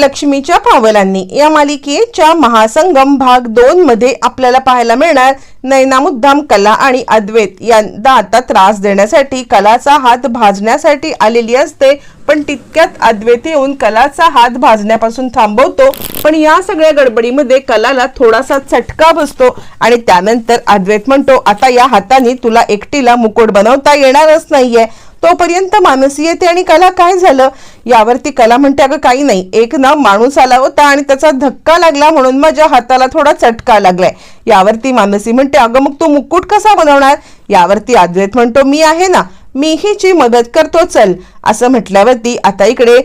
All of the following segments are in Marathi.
लक्ष्मीच्या पावलांनी या मालिकेच्या महासंगम भाग दोन मध्ये आपल्याला पाहायला मिळणार नैना मुद्दाम कला आणि अद्वैत यांना आता त्रास देण्यासाठी कलाचा हात भाजण्यासाठी आलेली असते. पण तितक्यात अद्वैत येऊन कलाचा हात भाजण्यापासून थांबवतो. पण या सगळ्या गडबडीमध्ये कलाला थोडासा चटका बसतो आणि त्यानंतर अद्वैत म्हणतो आता या हाताने तुला एकटीला मुकुट बनवता येणारच नाहीये. तोपर्यंत मानसी येते आणि कला काय झालं? यावरती कला म्हणते अगं काही नाही. एक ना माणूस आला होता आणि त्याचा धक्का लागला म्हणून माझ्या हाताला थोडा चटका लागलाय. यावरती मानसी म्हणते अगं मग तू मुकुट कसा बनवणार? यावरती अद्वैत म्हणतो मी आहे ना. मीहीची मदत करतो चल. असं म्हटल्यावरती आता इकडे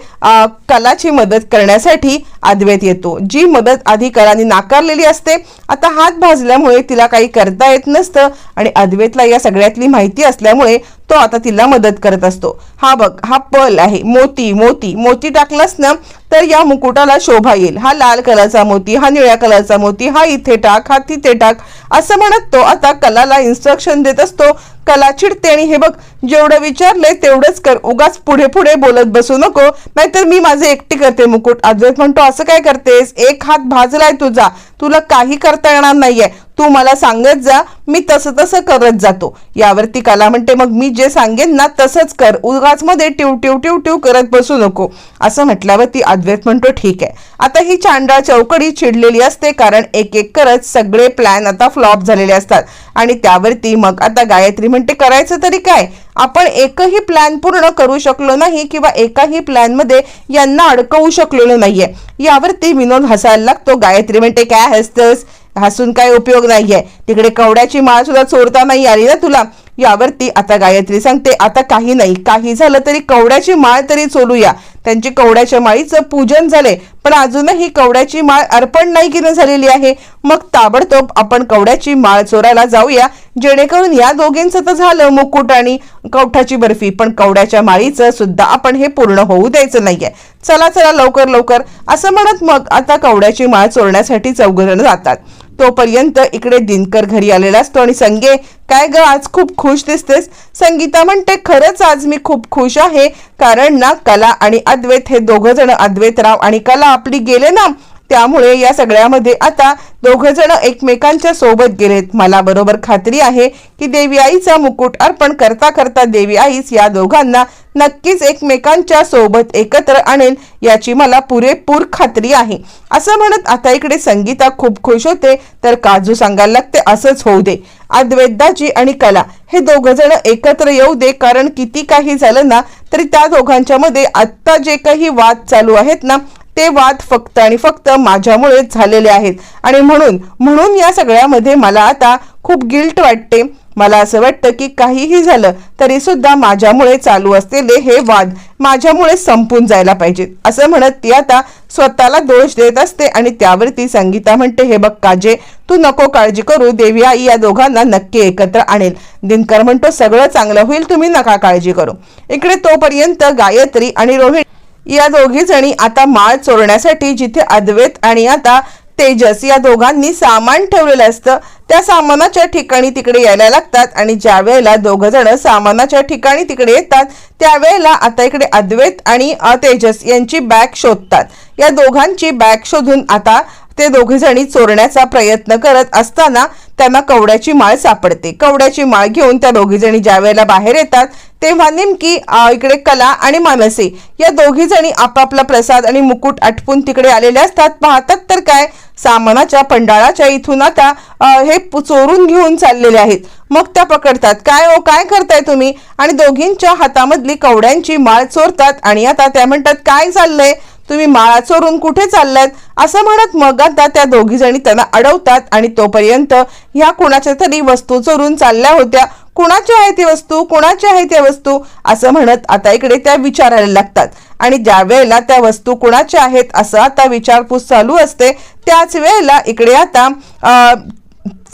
कलाची मदत करण्यासाठी अद्वैत येतो. जी मदत आधी कलाने नाकारलेली असते आता हात भाजल्यामुळे तिला काही करता येत नसतं आणि अद्वैतला या सगळ्यातली माहिती असल्यामुळे तो आता तिला मदत करत असतो. हा बघ हा पल आहे. मोती मोती. मोती टाकलास ना तर या मुकुटाला शोभा येईल. हा लाल कलरचा मोती हा निळ्या कलरचा मोती हा इथे टाक हा तिथे टाक असं म्हणत तो आता कलाला इन्स्ट्रक्शन देत असतो. कला चिडते आणि हे बघ जेवढं विचारलंय तेवढंच कर. उगाच पुढे पुढे बोलत बसू नको. नाहीतर मी माझे एकटी करते मुकुट. अद्वैत म्हणतो असं काय करतेस? एक हात भाजलाय तुझा. तुला काही करता येणार नाहीये. तू मला सांगत जा मी तसं तसं करत जातो. यावरती कला म्हणते मग मी जे सांगेन ना तसंच कर. उगाच मध्ये ट्यू ट्यू ट्यू करत बसू नको. असं म्हटल्यावर ती अद्वैत म्हणतो ठीक आहे. आता ही चांडा चौकडी चिडलेली असते कारण एक एक करत सगळे प्लॅन आता फ्लॉप झालेले असतात. आणि त्यावरती मग आता गायत्री म्हणते करायचं तरी काय? आपण एकही प्लॅन पूर्ण करू शकलो नाही किंवा एकाही प्लॅनमध्ये यांना अडकवू शकलेलो नाहीये. यावरती विनोद हसायला लागतो. गायत्री म्हणते काय हसतस? हसून काय उपयोग नाहीये. तिकडे कवड्याची माळ सुद्धा चोरता नाही आली ना तुला. यावरती आता गायत्री सांगते आता काही नाही. काही झालं तरी कवड्याची माळ तरी चोलूया. त्यांची कवड्याच्या माळीचं पूजन झाले पण अजूनही कवड्याची माळ अर्पण नाही केली झालेली आहे. मग ताबडतोब आपण कवड्याची माळ चोरायला जाऊया जेणेकरून या दोघींचं तर झालं मुकुट आणि कवठाची बर्फी पण कवड्याच्या माळीचं सुद्धा आपण हे पूर्ण होऊ द्यायचं नाहीये. चला चला लवकर लवकर. असं म्हणत मग आता कवड्याची माळ चोरण्यासाठी चौघजण जातात. तोपर्यंत इकडे दिनकर घरी आलेला असतो. आणि संगे काय ग आज खूप खुश दिसतेस? संगीता म्हणते खरंच आज मी खूप खुश आहे. कारण ना कला आणि अद्वैत हे दोघं जण अद्वैतराव आणि कला आपली गेले ना त्यामुळे या सगळ्यामध्ये आता दोघ जण एकमेकांच्या सोबत गेलेत. मला बरोबर खात्री आहे की देवी आईचा मुकुट अर्पण करता करता देवी आईच या दोघांना नक्कीच एकमेकांच्या सोबत एकत्र आणेल याची मला पुरेपूर खात्री आहे. असं म्हणत आता इकडे संगीता खूप खुश होते. तर काजू सांगायला लागते असंच होऊ दे. अद्वैताजी आणि कला हे दोघ जण एकत्र येऊ दे कारण किती काही झालं ना तरी त्या दोघांच्या मध्ये आत्ता जे काही वाद चालू आहेत ना ते वाद फक्त आणि फक्त माझ्यामुळेच झालेले आहेत. आणि म्हणून म्हणून या सगळ्यामध्ये मला आता खूप गिल्ट वाटते. मला असं वाटतं की काहीही झालं तरी सुद्धा माझ्यामुळे चालू असलेले हे वाद माझ्यामुळे संपून जायला पाहिजेत. असं म्हणत ती आता स्वतःला दोष देत असते आणि त्यावरती संगीता म्हणते हे बघ काजे तू नको काळजी करू देवी आई या दोघांना नक्की एकत्र आणेल. दिनकर म्हणतो सगळं चांगलं होईल तुम्ही नका काळजी करू. इकडे तोपर्यंत गायत्री आणि रोहिणी या दोघी जणी आता माळ चोरण्यासाठी जिथे अद्वैत आणि आता तेजस या दोघांनी सामान ठेवलेलं असतं त्या सामानाच्या ठिकाणी तिकडे यायला लागतात आणि ज्या वेळेला दोघं जण सामानाच्या ठिकाणी तिकडे येतात त्यावेळेला आता इकडे अद्वैत आणि तेजस यांची बॅग शोधतात. या दोघांची बॅग शोधून आता ते दोघेजणी चोरण्याचा प्रयत्न करत असताना त्यांना कवड्याची माळ सापडते. कवड्याची माळ घेऊन त्या दोघीजणी ज्यावेळेला ज्या वेळेला बाहेर येतात तेव्हा नेमकी इकडे कला आणि मानसी या दोघीजणी आपापला प्रसाद आणि मुकुट आटपून तिकडे आलेले असतात. पाहतात तर काय सामानाच्या पंडाळाच्या इथून आता हे चोरून घेऊन चाललेले आहेत. मग त्या पकडतात. काय हो काय करताय तुम्ही? आणि दोघींच्या हातामधली कवड्यांची माळ चोरतात आणि आता त्या म्हणतात काय चाललंय? तुम्ही माळा चोरून कुठे चाललात असं म्हणत मग आता त्या दोघी जणी त्यांना अडवतात आणि तोपर्यंत ह्या कुणाच्या तरी वस्तू चोरून चालल्या होत्या. कुणाच्या आहे ती वस्तू? कुणाची आहे त्या वस्तू? असं म्हणत आता इकडे त्या विचारायला लागतात. आणि ज्या वेळेला त्या वस्तू कुणाच्या आहेत असं आता विचारपूस चालू असते त्याच वेळेला इकडे आता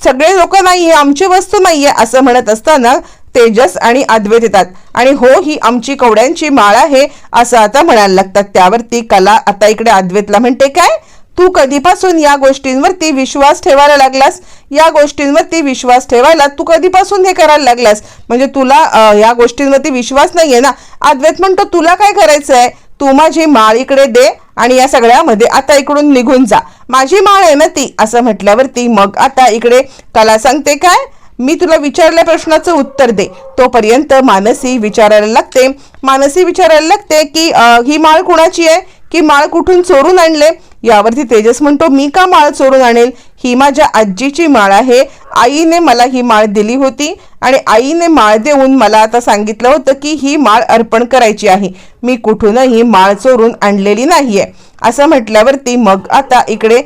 सगळे लोक नाहीये आमची वस्तू नाहीये असं म्हणत असताना तेजस आणि अद्वैत येतात. आणि हो ही आमची कवड्यांची माळ आहे असं आता म्हणायला लागतात. त्यावरती कला आता इकडे अद्वैतला म्हणते काय? तू कधीपासून या गोष्टींवरती विश्वास ठेवायला लागलास? या गोष्टींवरती विश्वास ठेवायला तू कधीपासून हे करायला लागलास? म्हणजे तुला या गोष्टींवरती विश्वास नाहीये ना? अद्वैत म्हणतो तुला काय करायचं आहे तू माझी माळ इकडे दे आणि या सगळ्यामध्ये आता इकडून निघून जा. माझी माळ आहे ना ती असं म्हटल्यावरती मग आता इकडे कला सांगते काय? मी तुला विचारल्या प्रश्नाचं उत्तर दे. तोपर्यंत मानसी विचारायला लागते. मानसी विचारायला लागते की ही माळ कुणाची आहे? की माळ कुठून चोरून आणले? यावरती तेजस म्हणतो मी का माळ चोरून आणेल? ही माझ्या आजीची माळ आहे. आईने मला ही माळ दिली होती आणि आईने माळ देऊन मला आता सांगितलं होतं की ही माळ अर्पण करायची आहे. मी कुठूनही माळ चोरून आणलेली नाहीये. असं म्हटल्यावरती मग आता इकडे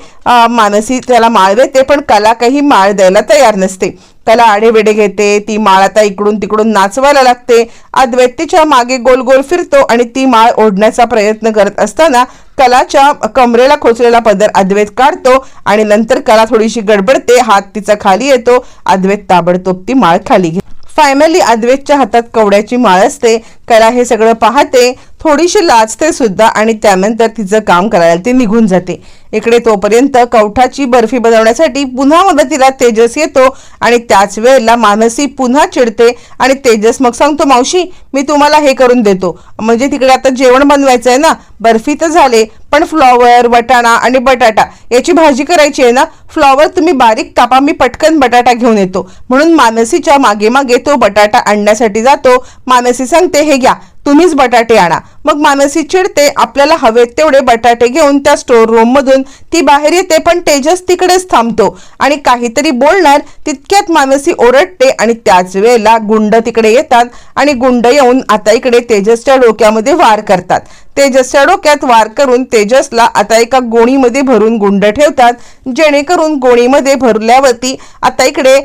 मानसी त्याला माळ देते पण कला काही माळ द्यायला तयार नसते. त्याला आडेवेडे घेते ती माळ आता इकडून तिकडून नाचवायला लागते. अद्वैत तिच्यामागे गोल गोल फिरतो आणि ती माळ ओढण्याचा प्रयत्न करत असताना कलाच्या कमरेला खोचलेला पदर अद्वैत काढतो आणि नंतर कला थोडीशी गडबडते हात तिचा खाली येतो. अद्वैत ताबडतोब ती माळ खाली घे. फायनली अद्वैतच्या हातात कवड्याची माळ असते. कला हे सगळं पाहते. थोडीशी लाजते सुद्धा आणि त्यानंतर तिचं काम करायला ती निघून जाते. इकडे तोपर्यंत कवठाची बर्फी बनवण्यासाठी पुन्हा मदतीला तेजस येतो आणि त्याच वेळेला मानसी पुन्हा चिडते आणि तेजस मग सांगतो मावशी मी तुम्हाला हे करून देतो. म्हणजे तिकडे आता जेवण बनवायचं आहे ना बर्फी तर झाले पण फ्लॉवर वटाणा आणि बटाटा याची भाजी करायची आहे ना फ्लॉवर तुम्ही बारीक कापा मी पटकन बटाटा घेऊन येतो. म्हणून मानसीच्या मागे मागे तो बटाटा आणण्यासाठी जातो. मानसी सांगते हे घ्या तुम्हीच बटाटे आणा. मग मानसी चिडते आपल्याला हवेत तेवढे बटाटे घेऊन त्या स्टोर रूम मधून ती बाहेर येते पण तेजस तिकडेच थांबतो. आणि काहीतरी बोलणार तितक्यात मानसी ओरडते आणि त्याच वेळेला गुंड तिकडे येतात आणि गुंड येऊन आता इकडे तेजसच्या डोक्यामध्ये वार करतात. तेजसच्या डोक्यात वार करून तेजसला आता एका गोणीमध्ये भरून गुंड ठेवतात जेणेकरून गोणीमध्ये भरल्यावरती आता इकडे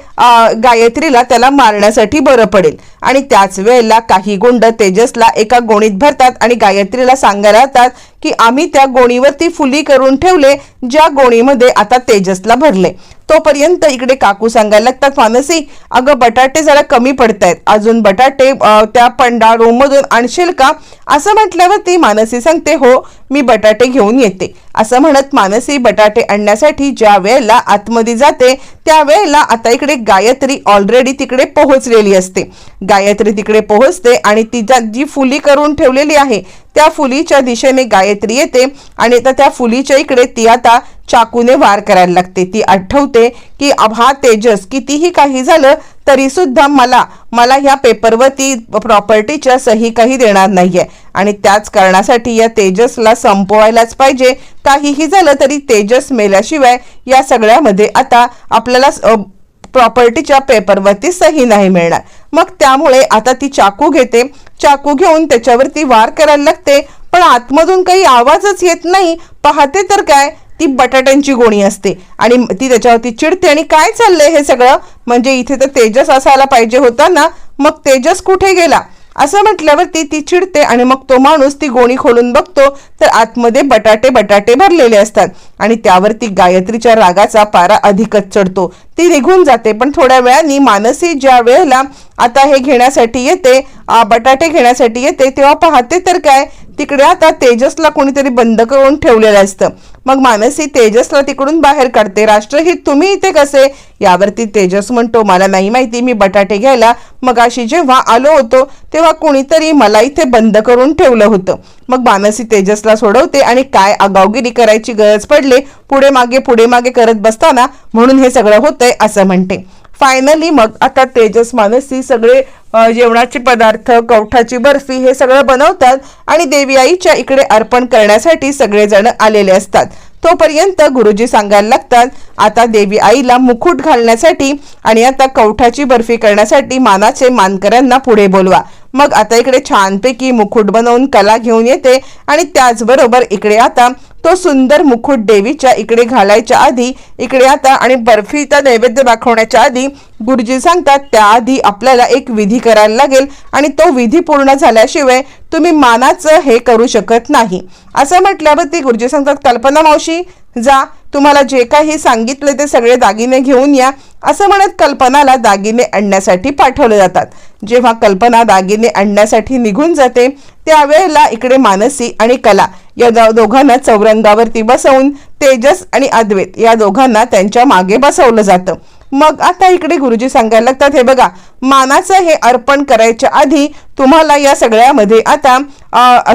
गायत्रीला त्याला मारण्यासाठी बरं पडेल. आणि त्याच वेळेला काही गुंड तेजसला एका गोणीत भरतात आणि आणि गायत्रीला सांगायला राहतात की आम्ही त्या गोणीवरती फुली करून ठेवले ज्या गोणीमध्ये आता तेजसला भरले. तोपर्यंत इकडे काकू सांगायला लागतात मानसी अगं बटाटे जरा कमी पडत आहेत अजून बटाटे त्या पंडाळ रूम मधून आणशील का? असं म्हटल्यावर ती मानसी सांगते हो मी बटाटे घेऊन येते. असं म्हणत मानसी बटाटे आणण्यासाठी ज्या वेळेला आतमध्ये जाते त्या वेळेला आता इकडे गायत्री ऑलरेडी तिकडे पोहोचलेली असते. गायत्री तिकडे पोहोचते आणि तिच्या जी फुली करून ठेवलेली आहे त्या फुलीच्या दिशेने गायत्री येते आणि आता त्या फुलीच्या इकडे ती आता चाकूने वार करायला लागते. ती आठवते की आभा हा तेजस कितीही काही झालं तरी सुद्धा मला मला ह्या पेपरवरती प्रॉपर्टीच्या सही काही देणार नाहीये. आणि त्याच कारणासाठी या तेजसला संपवायलाच पाहिजे. काहीही झालं तरी तेजस मेल्याशिवाय या सगळ्यामध्ये आता आपल्याला प्रॉपर्टीच्या पेपरवरती सही नाही मिळणार. मग त्यामुळे आता ती चाकू घेते. चाकू घेऊन त्याच्यावरती वार करायला लागते. पण आतमधून काही आवाजच येत नाही. पाहते तर काय ती बटाट्यांची गोणी असते. आणि ती त्याच्यावरती चिडते. आणि काय चाललंय हे सगळं? म्हणजे इथे तर तेजस असायला पाहिजे होता ना मग तेजस कुठे गेला? असं म्हटल्यावरती ती चिडते आणि मग तो माणूस ती गोणी खोलून बघतो तर आतमध्ये बटाटे बटाटे भरलेले असतात. आणि त्यावरती गायत्रीच्या रागाचा पारा अधिकच चढतो. ती निघून जाते. पण थोड्या वेळाने मानसी ज्या वेळेला आता हे घेण्यासाठी येते बटाटे घेण्यासाठी येते तेव्हा पाहते तर काय तिकडे आता तेजसला कोणीतरी बंद करून ठेवलेलं असतं. मग मानसी तेजसला तिकडून बाहेर काढते. राष्ट्रहित तुम्ही इथे कसे? यावरती तेजस म्हणतो मला नाही माहिती मी बटाटे घ्यायला. मग अशी जेव्हा आलो होतो तेव्हा कोणीतरी मला इथे बंद करून ठेवलं होतं. मग मानसी तेजसला सोडवते आणि काय आगावगिरी करायची गरज पडले पुढे मागे पुढे मागे करत बसताना म्हणून हे सगळं होतंय असं म्हणते. फायनली मग आता तेजस मानसी सगळे जेवणाचे पदार्थ कवठाची बर्फी हे सगळं बनवतात आणि देवी आईच्या इकडे अर्पण करण्यासाठी सगळेजण आलेले असतात. तोपर्यंत गुरुजी सांगायला लागतात आता देवी आईला मुकुट घालण्यासाठी आणि आता कवठाची बर्फी करण्यासाठी मानाचे मानकऱ्यांना पुढे बोलवा. मग आता इकडे छानपैकी मुकुट बनवून कला घेऊन येते आणि त्याचबरोबर इकडे आता तो सुंदर मुकुट देवीच्या इकडे घालायच्या आधी इकडे आता आणि बर्फीचा नैवेद्य दाखवण्याच्या आधी गुरुजी सांगतात त्याआधी आपल्याला एक विधी करायला लागेल आणि तो विधी पूर्ण झाल्याशिवाय तुम्ही मानाचं हे करू शकत नाही. असं म्हटल्यावर ती गुरुजी सांगतात कल्पना मावशी जा तुम्हाला जे काही सांगितले ते सगळे दागिने घेऊन या असं म्हणत कल्पनाला दागिने आणण्यासाठी पाठवले जातात. जेव्हा कल्पना दागिने आणण्यासाठी निघून जाते त्यावेळेला इकडे मानसी आणि कला या दोघांना चौरंगावरती बसवून तेजस आणि अद्वैत या दोघांना त्यांच्या मागे बसवलं जातं. मग आता इकडे गुरुजी सांगायला लागतात हे बघा मानाचं हे अर्पण करायच्या आधी तुम्हाला या सगळ्यामध्ये आता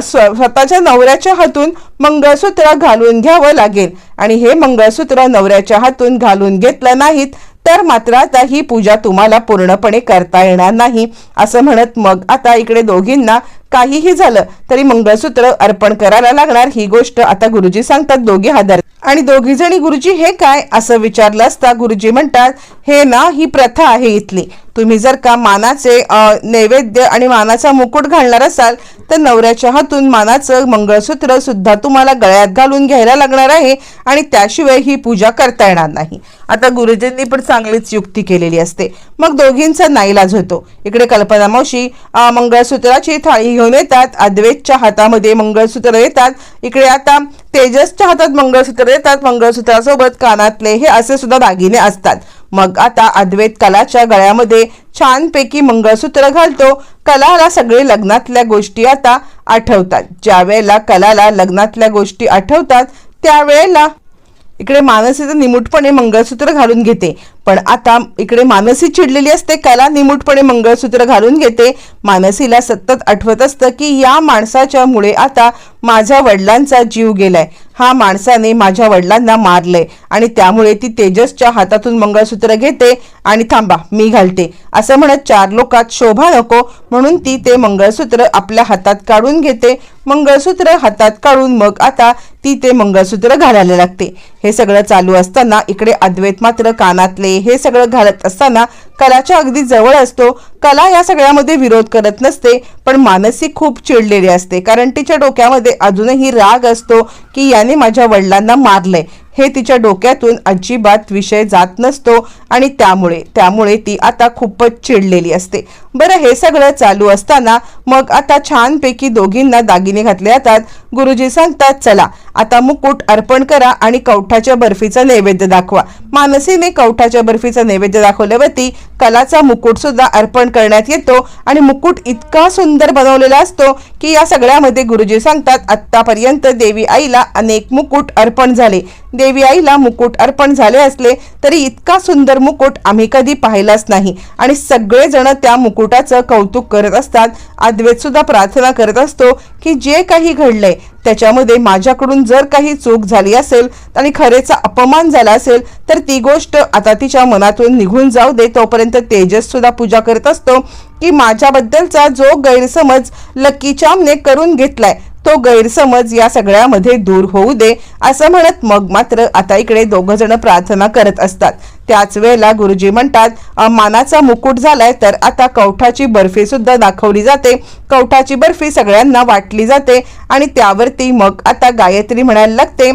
स्व- स्वतःच्या नवऱ्याच्या हातून मंगळसूत्र घालून घ्यावं लागेल. आणि हे मंगळसूत्र नवऱ्याच्या हातून घालून घेतलं नाहीत तर मात्र आता ही पूजा तुम्हाला पूर्णपणे करता येणार नाही. असं म्हणत मग आता इकडे दोघींना काहीही झालं तरी मंगळसूत्र अर्पण करायला लागणार ही गोष्ट आता गुरुजी सांगतात दोघे हादर आणि दोघी जणी गुरुजी हे काय असं विचारलं असता गुरुजी म्हणतात हे ना ही प्रथा आहे इथली. तुम्ही जर का मानाचे नैवेद्य आणि मानाचा मुकुट घालणार असाल तर नवऱ्याच्या हातून मानाचं मंगळसूत्र सुद्धा तुम्हाला गळ्यात घालून घ्यायला लागणार आहे आणि त्याशिवाय ही पूजा करता येणार नाही. आता गुरुजींनी पण चांगलीच युक्ती केलेली असते. मग दोघींचा नाईलाज होतो. इकडे कल्पना मावशी मंगळसूत्राची थाळी घेऊन येतात. अद्वैतच्या हातामध्ये मंगळसूत्र येतात. इकडे आता तेजसच्या हातात मंगळसूत्र येतात. मंगळसूत्रासोबत कानातले हे असे सुद्धा दागिने असतात. मग आता अद्वैत कलाच्या गळ्यामध्ये छानपैकी मंगळसूत्र घालतो. कलाला सगळे लग्नातल्या गोष्टी आता आठवतात. ज्या वेळेला कलाला लग्नातल्या गोष्टी आठवतात त्यावेळेला इकडे मानसी तर निमूटपणे मंगळसूत्र घालून घेते. पण आता इकडे मानसी चिडलेली असते कला निमूटपणे मंगळसूत्र घालून घेते. मानसीला सतत आठवत असतं की या माणसाच्या मुळे आता माझ्या वडिलांचा जीव गेलाय. हा माणसाने माझ्या वडिलांना मारलंय आणि त्यामुळे ती तेजसच्या हातातून मंगळसूत्र घेते आणि थांबा मी घालते. असं म्हणत चार लोकात शोभा नको म्हणून ती ते मंगळसूत्र आपल्या हातात काढून घेते. मंगळसूत्र हातात काढून मग आता ती ते मंगळसूत्र घालायला लागते. हे सगळं चालू असताना इकडे अद्वैत मात्र कानातले हे सगळं घालत असताना कलाच्या अगदी जवळ असतो. कला या सगळ्यामध्ये विरोध करत नसते पण मानसिक खूप चिडलेली असते. कारण तिच्या डोक्यामध्ये अजूनही राग असतो की याने माझ्या वडिलांना मारलंय. हे तिच्या डोक्यातून अजिबात विषय जात नसतो आणि त्यामुळे त्यामुळे ती आता खूपच चिडलेली असते. बरं हे सगळं चालू असताना मग आता छानपैकी दोघींना दागिने घातले जातात. गुरुजी सांगतात चला आता मुकुट अर्पण करा आणि कवठाच्या बर्फीचा नैवेद्य दाखवा. मानसीने कवठाच्या बर्फीचा नैवेद्य दाखवल्यावरती कलाचा मुकुट सुद्धा अर्पण करण्यात येतो आणि मुकुट इतका सुंदर बनवलेला असतो की या सगळ्यामध्ये गुरुजी सांगतात आत्तापर्यंत देवी आईला अनेक मुकुट अर्पण झाले. देवी आईला मुकुट अर्पण झाले असले तरी इतका सुंदर मुकुट आम्ही कधी पाहिलाच नाही. आणि सगळेजण त्या मुकुटाचं कौतुक करत असतात. अद्वैत सुद्धा प्रार्थना करत असतो की जे काही घडलंय त्याच्यामध्ये माझ्याकडून जर काही चूक झाली असेल आणि खरेचा अपमान झाला असेल तर ती गोष्ट आता तिच्या मनातून निघून जाऊ दे. तोपर्यंत तेजस सुद्धा पूजा करत असतो की माझ्याबद्दलचा जो गैरसमज लकी करून घेतलाय तो गैरसमज या सगळ्यामध्ये दूर होऊ दे असं म्हणत मग मात्र आता इकडे दोघ जण प्रार्थना करत असतात. त्याच वेळेला गुरुजी म्हणतात मानाचा मुकुट झालाय तर आता कवठाची बर्फी सुद्धा दाखवली जाते. कवठाची बर्फी सगळ्यांना वाटली जाते आणि त्यावरती मग आता गायत्री म्हणायला लागते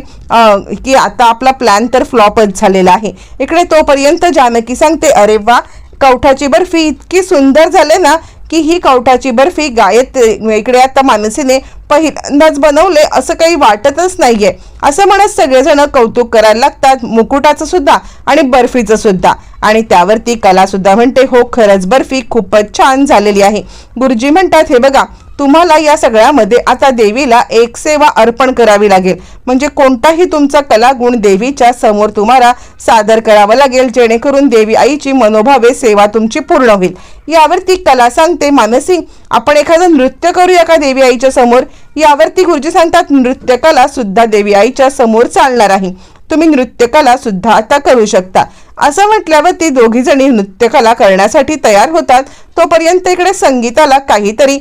की आता आपला प्लॅन तर फ्लॉपच झालेला आहे. इकडे तोपर्यंत जानकी सांगते अरे वा! कवठाची बर्फी इतकी सुंदर झाले ना की ही कवठाची बर्फी गायत इकडे आता मानसीने पहिल्यांदाच बनवले असं काही वाटतच नाहीये. असं म्हणत सगळेजण कौतुक करायला लागतात मुकुटाचं सुद्धा आणि बर्फीचं सुद्धा. आणि त्यावरती कला सुद्धा म्हणते हो खरंच बर्फी खूपच छान झालेली आहे. गुरुजी म्हणतात हे बघा तुम्हाला या सगळ्यामध्ये आता देवीला एक सेवा अर्पण करावी लागेल. म्हणजे कोणताही तुमचा कलागुण देवीच्या समोर तुम्हाला सादर करावा लागेल जेणेकरून देवी आईची मनोभावे सेवा तुमची पूर्ण होईल. यावरती कला सांगते मानसी आपण एखादं नृत्य करूया का देवी आईच्या समोर? यावरती गुरुजी सांगतात नृत्यकला सुद्धा देवी आईच्या समोर चालणार आहे. तुम्ही नृत्यकला सुद्धा आता करू शकता. असं म्हटल्यावर ती दोघी जणी नृत्यकला करण्यासाठी तयार होतात. तोपर्यंत इकडे संगीताला काहीतरी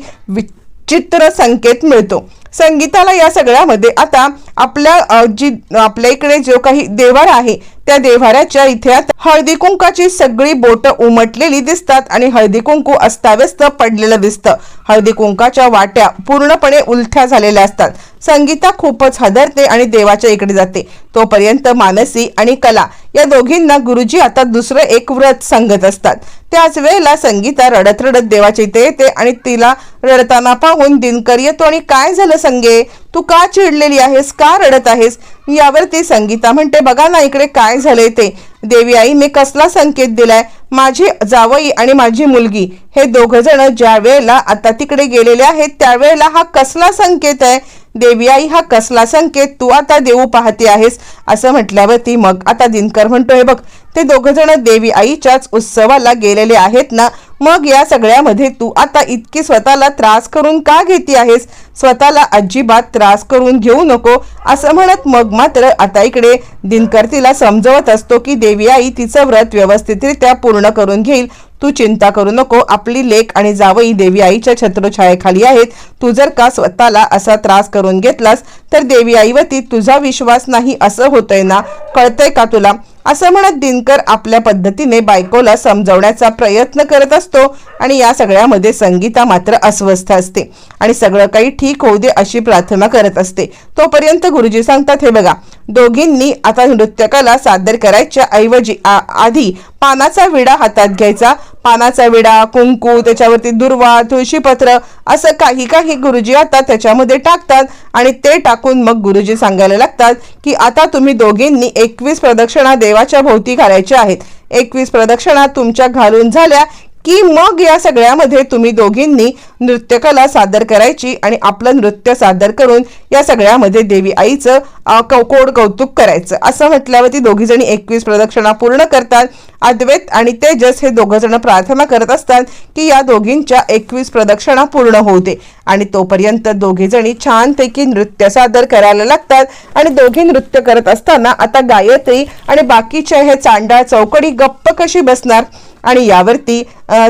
चित्र संकेत मिळतो. संगीताला या सगळ्यामध्ये आता आपल्या जी आपल्या इकडे जो काही देवार आहे त्या देवाऱ्याच्या इथे हळदी कुंकाची सगळी बोट उमटलेली दिसतात आणि हळदी कुंकू अस्ताव्यस्त पडलेलं दिसतं. हळदी कुंकाच्या वाट्या पूर्णपणे उलथ्या झालेल्या असतात. संगीता खूपच हदरते आणि देवाच्या इकडे जाते. तोपर्यंत मानसी आणि कला या दोघींना गुरुजी आता दुसरं एक व्रत सांगत असतात. त्याच वेळेला संगीता रडत रडत देवाच्या इथे येते आणि तिला रडताना पाहून दिनकर येतो आणि काय झालं संगे? तू का चिडलेली आहेस? का रडत आहेस? यावरती संगीता म्हणते बघा ना इकडे काय झालंय ते. देवी आईने कसला संकेत दिलाय? माझी जावई आणि माझी मुलगी हे दोघ जण ज्या वेळेला आता तिकडे गेलेले आहेत त्यावेळेला हा कसला संकेत आहे? देवी आई हा कसला संकेत? तू आता देऊ पाहते आहेस. असं म्हटल्यावरती मग आता दिनकर म्हणतो हे बघ ते दोघजण देवी आईच्याच उत्सवाला गेलेले आहेत ना? मग या सगळ्यामध्ये तू आता इतकी स्वतःला त्रास करून का घेती आहेस? स्वतःला अजिबात त्रास करून घेऊ नको. असं म्हणत मग मात्र आता इकडे दिनकर तिला समजवत असतो की देवी आई तिचं व्रत व्यवस्थितरित्या पूर्ण करून घेईल. तू चिंता करू नको. आपली लेख आणि जावई देवी आईच्या छत्रछायेखाली आहेत. तू जर का स्वतःला असा त्रास करून घेतलास तर देवी आईवरती तुझा विश्वास नाही असं होतंय ना? कळतंय का तुला? असं म्हणत दिनकर आपल्या पद्धतीने बायकोला समजवण्याचा प्रयत्न करत असतो आणि या सगळ्यामध्ये संगीता मात्र अस्वस्थ असते आणि सगळं काही ठीक होऊ दे अशी प्रार्थना करत असते. तोपर्यंत गुरुजी सांगतात हे बघा दोघींनी आता नृत्यकला सादर करायच्या ऐवजी आ- आधी पानाचा विडा हातात घ्यायचा. पानाचा विडा कुंकू त्याच्यावरती दुर्वा तुळशीपत्र असं काही काही गुरुजी आता त्याच्यामध्ये टाकतात आणि ते टाकून मग गुरुजी सांगायला लागतात की आता तुम्ही दोघींनी एकवीस प्रदक्षिणा देवाच्या भोवती घालायच्या आहेत. एकवीस प्रदक्षिणा तुमच्या घालून झाल्या. की मग या सगळ्यामध्ये तुम्ही दोघींनी नृत्यकला सादर करायची आणि आपलं नृत्य सादर करून या सगळ्यामध्ये देवी आईचं कौ कोड कौतुक करायचं. असं म्हटल्यावरती दोघीजणी एकवीस प्रदक्षिणा पूर्ण करतात. अद्वैत आणि तेजस हे दोघंजण प्रार्थना करत असतात की या दोघींच्या एकवीस प्रदक्षिणा पूर्ण होते आणि तोपर्यंत दोघीजणी छानपैकी नृत्य सादर करायला लागतात आणि दोघी नृत्य करत असताना आता गायत्री आणि बाकीचे हे चांडाळ चौकडी गप्प कशी बसणार? आणि यावरती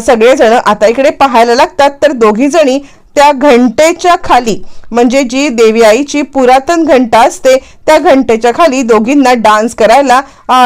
सगळेजण आता इकडे पाहायला लागतात तर दोघीजणी त्या घंटेच्या खाली म्हणजे जी देवी आईची पुरातन घंटा असते त्या घंटेच्या खाली दोघींना डान्स करायला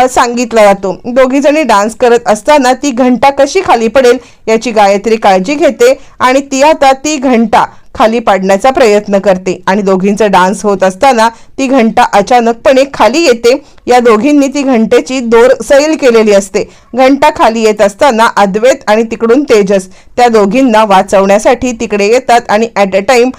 सांगितला जातो. दोघीजणी डान्स करत असताना ती घंटा कशी खाली पडेल याची गायत्री काळजी घेते आणि ती आता ती घंटा खाली पाडण्याचा प्रयत्न करते. आणि दोघींचा डान्स होत असताना ती घंटा अचानकपणे खाली येते. या दोघींनी ती घंटेची दोर सैल केलेली असते. घंटा खाली येत असताना अद्वैत आणि तिकडून तेजस त्या दोघींना वाचवण्यासाठी तिकडे येतात आणि ॲट अ टाइम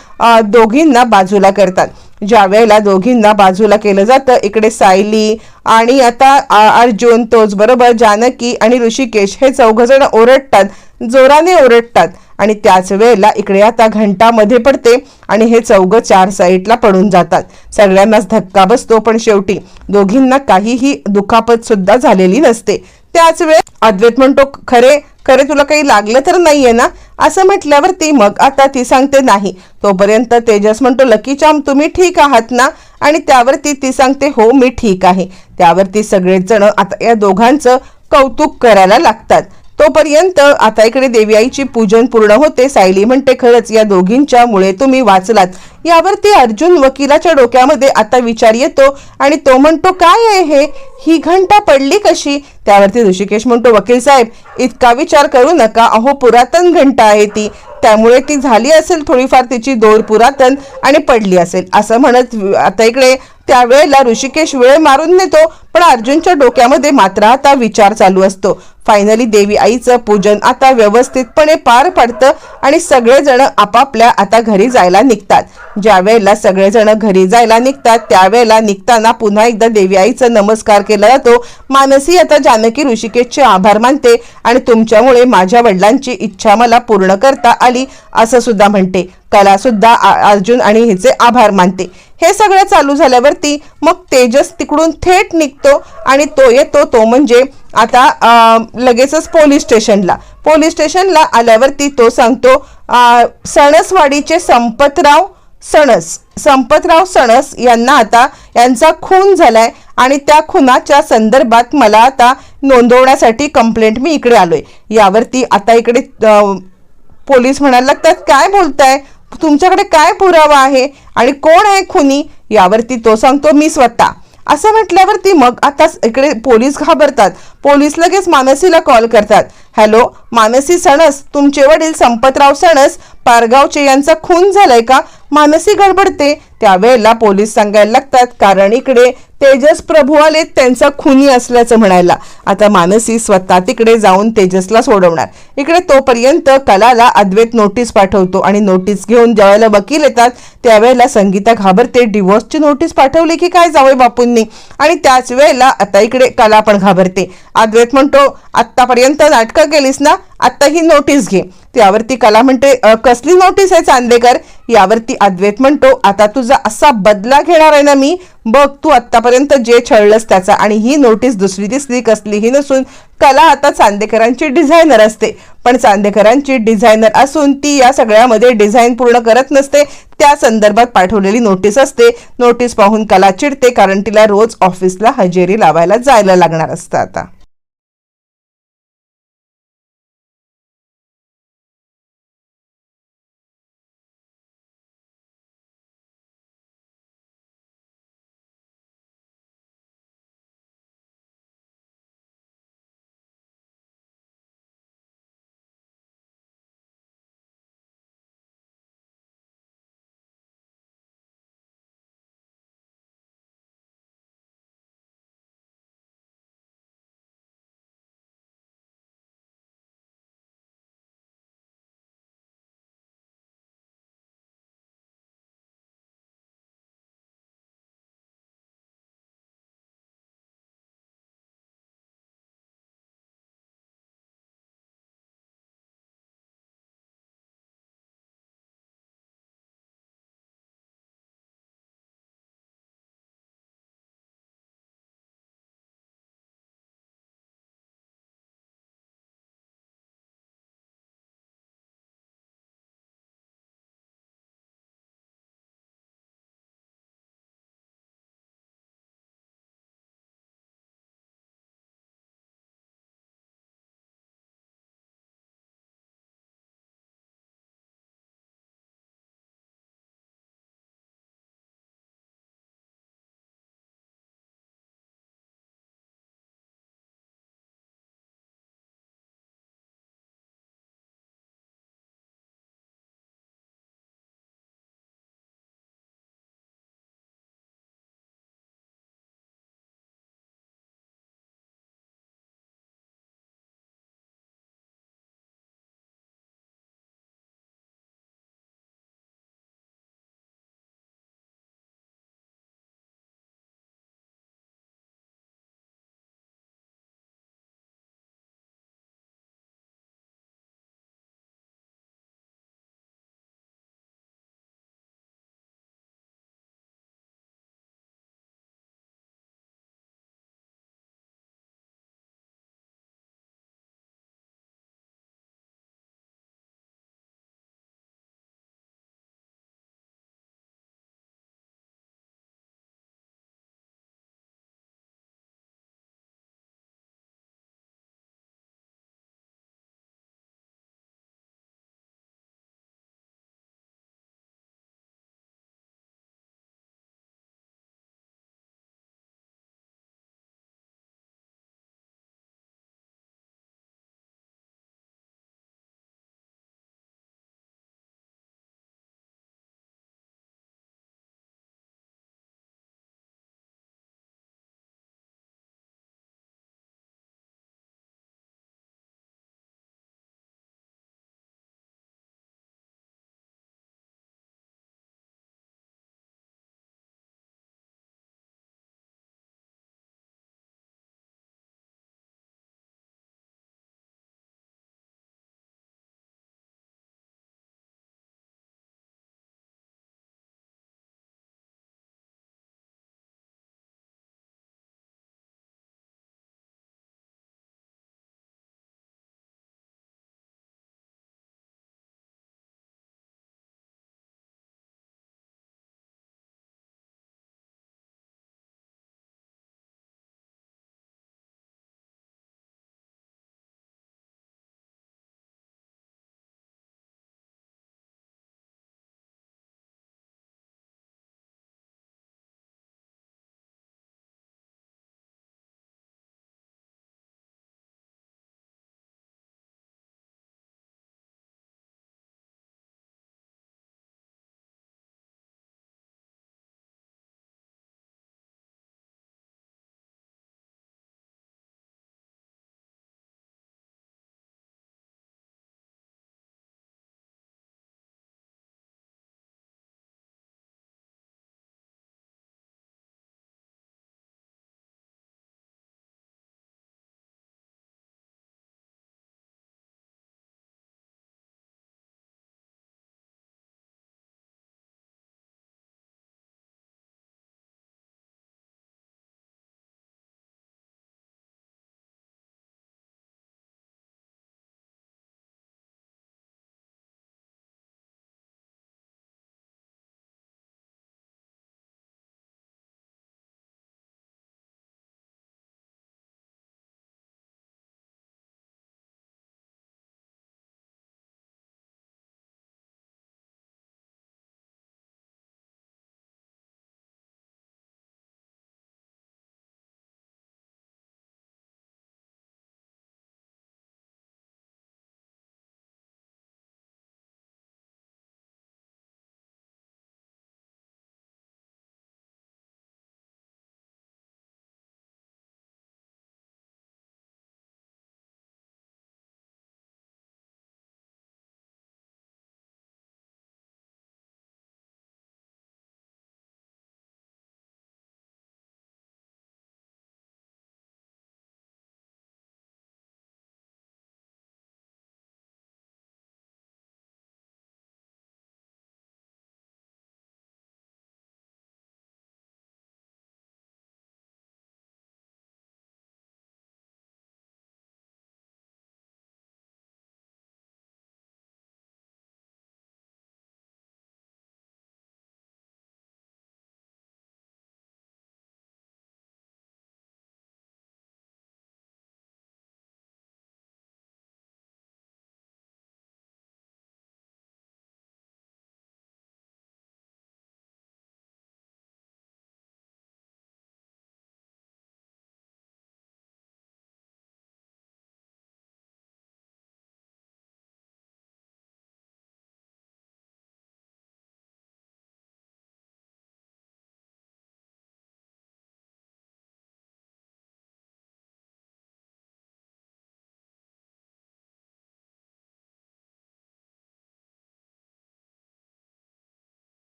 दोघींना बाजूला करतात. ज्या वेळेला दोघींना बाजूला केलं जातं इकडे सायली आणि आता अर्जुन तोच बरोबर जानकी आणि ऋषिकेश हे चौघजण ओरडतात. जोराने ओरडतात. आणि त्याच वेळेला इकडे आता घंटामध्ये पडते आणि हे चौघ चार साईडला पडून जातात. सगळ्यांनाच धक्का बसतो पण शेवटी दोघींना काहीही दुखापत सुद्धा झालेली नसते. त्याच वेळ अद्वैत म्हणतो खरे खरे तुला काही लागलं तर नाहीये ना? असं म्हटल्यावर ती मग आता ती सांगते नाही. तोपर्यंत तेजस म्हणतो लकी चाम तुम्ही ठीक आहात ना? आणि त्यावरती ती सांगते हो मी ठीक आहे. त्यावरती सगळेच जण आता या दोघांचं कौतुक करायला लागतात. तोपर्यंत आता इकडे देवी आईची पूजन पूर्ण होते. सायली म्हणते खरंच या दोघींच्या मुळे तुम्ही वाचलात. यावरती अर्जुन वकिलाच्या डोक्यामध्ये आता विचार येतो आणि तो म्हणतो काय आहे हे? ही घंटा पडली कशी? त्यावरती ऋषिकेश म्हणतो वकील साहेब इतका विचार करू नका. अहो पुरातन घंटा आहे ती. त्यामुळे ती झाली असेल थोडीफार तिची दोर पुरातन आणि पडली असेल. असं म्हणत आता इकडे त्यावेळेला ऋषिकेश वेळ मारून नेतो पण अर्जुनच्या डोक्यामध्ये मात्र आता विचार चालू असतो. फायनली देवी आईचं पूजन आता व्यवस्थितपणे पार पडतं आणि सगळेजण आपापल्या आता घरी जायला निघतात. ज्या वेळेला सगळेजण घरी जायला निघतात त्यावेळेला निघताना पुन्हा एकदा देवी आईचा नमस्कार केला जातो. मानसी आता जानकी ऋषिकेशचे आभार मानते आणि तुमच्यामुळे माझ्या वडिलांची इच्छा मला पूर्ण करता आली. असं सुद्धा म्हणते. कला सुद्धा अर्जुन आणि हिचे आभार मानते. हे सगळं चालू झाल्यावरती मग तेजस तिकडून थेट निघतो आणि तो येतो तो म्हणजे आता लगेचच पोलीस स्टेशनला. पोलीस स्टेशनला आल्यावरती तो सांगतो सणसवाडीचे संपतराव सणस संपतराव सणस यांना आता यांचा खून झालाय आणि त्या खुनाच्या संदर्भात मला आता नोंदवण्यासाठी कंप्लेंट मी इकडे आलोय. यावरती आता इकडे पोलीस म्हणायला लागतात काय बोलताय? तुमच्याकडे काय पुरावा आहे? आणि कोण आहे खुनी? यावरती तो सांगतो मी स्वतः. असं म्हटल्यावरती मग आता इकडे पोलीस घाबरतात. पोलीस लगेच मानसीला कॉल करतात. हॅलो मानसी सणस तुमचे वडील संपतराव सणस पारगावचे यांचा खून झालाय का? मानसी गडबडते त्यावेळेला पोलीस सांगायला लागतात कारण इकडे तेजस प्रभू आले त्यांचा खुनी असल्याचं म्हणायला. आता मानसी स्वतः तिकडे जाऊन तेजसला सोडवणार. इकडे तोपर्यंत कलाला अद्वैत नोटीस पाठवतो आणि नोटीस घेऊन ज्यावेळेला वकील येतात त्यावेळेला संगीता घाबरते. डिवोर्सची नोटीस पाठवली की काय जावे बापूंनी? आणि त्याच वेळेला आता इकडे कला पण घाबरते. अद्वैत म्हणतो आत्तापर्यंत नाटकं केलीस ना आत्ता ही नोटीस घे. त्यावरती कला म्हणते कसली नोटीस आहे चांदेकर? यावरती अद्वैत म्हणतो आता तुझा असा बदला घेणार आहे ना मी बघ तू आतापर्यंत जे छळलंस त्याचा. आणि ही नोटीस दुसरी दिसली कसलीही नसून कला आता चांदेकरांची डिझायनर असते. पण चांदेकरांची डिझायनर असून ती या सगळ्यामध्ये डिझाईन पूर्ण करत नसते. त्या संदर्भात पाठवलेली नोटीस असते. नोटीस पाहून कला चिडते कारण तिला रोज ऑफिसला हजेरी लावायला जायला लागणार असतं आता.